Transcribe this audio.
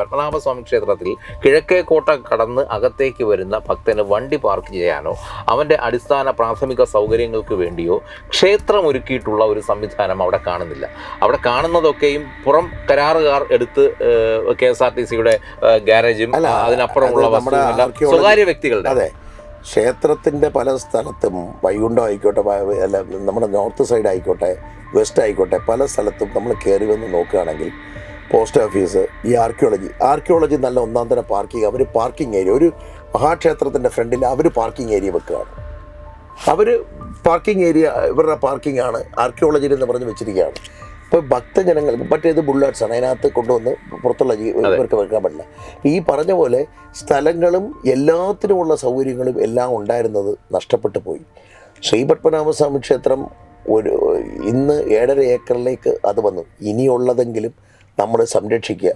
പത്മനാഭസ്വാമി ക്ഷേത്രത്തിൽ കിഴക്കേ കോട്ട കടന്ന് അകത്തേക്ക് വരുന്ന ഭക്തന് വണ്ടി പാർക്ക് ചെയ്യാനോ അവന്റെ അടിസ്ഥാന പ്രാഥമിക സൗകര്യങ്ങൾക്ക് വേണ്ടിയോ ക്ഷേത്രം ഒരുക്കിയിട്ടുള്ള ഒരു സംവിധാനം അവിടെ കാണുന്നില്ല. അവിടെ കാണുന്നതൊക്കെയും പുറം കരാറുകാർ എടുത്ത് കെ എസ് ആർ ടി സിയുടെ ഗാരേജും അതിനപ്പുറമുള്ള സ്വകാര്യ വ്യക്തികളുടെ. അതെ ക്ഷേത്രത്തിന്റെ പല സ്ഥലത്തും വൈകുണ്ഠം ആയിക്കോട്ടെ അല്ല നമ്മുടെ നോർത്ത് സൈഡ് ആയിക്കോട്ടെ വെസ്റ്റ് ആയിക്കോട്ടെ പല സ്ഥലത്തും നമ്മൾ കയറി വന്ന് നോക്കുകയാണെങ്കിൽ പോസ്റ്റ് ഓഫീസ് ഈ ആർക്കിയോളജി. ആർക്കിയോളജി നല്ല ഒന്നാം തരം പാർക്കിംഗ്. അവർ പാർക്കിംഗ് ഏരിയ. ഒരു മഹാക്ഷേത്രത്തിന്റെ ഫ്രണ്ടിൽ അവർ പാർക്കിംഗ് ഏരിയ വെക്കുകയാണ്. അവർ പാർക്കിംഗ് ഏരിയ ഇവരുടെ പാർക്കിംഗ് ആണ് ആർക്കിയോളജി എന്ന് പറഞ്ഞ് വെച്ചിരിക്കുകയാണ്. ഇപ്പോൾ ഭക്തജനങ്ങൾ മറ്റേത് ബുള്ളറ്റ്സ് ആണ്. അതിനകത്ത് കൊണ്ടുവന്ന് പുറത്തുള്ള ഇവർക്ക് വെക്കാൻ പറ്റില്ല. ഈ പറഞ്ഞ പോലെ സ്ഥലങ്ങളും എല്ലാത്തിനുമുള്ള സൗകര്യങ്ങളും എല്ലാം ഉണ്ടായിരുന്നത് നഷ്ടപ്പെട്ടു പോയി. ശ്രീ ശ്രീപത്മനാഭസ്വാമി ക്ഷേത്രം ഒരു ഇന്ന് ഏഴര ഏക്കറിലേക്ക് അത് വന്നു. ഇനിയുള്ളതെങ്കിലും നമ്മൾ സംരക്ഷിക്കുക.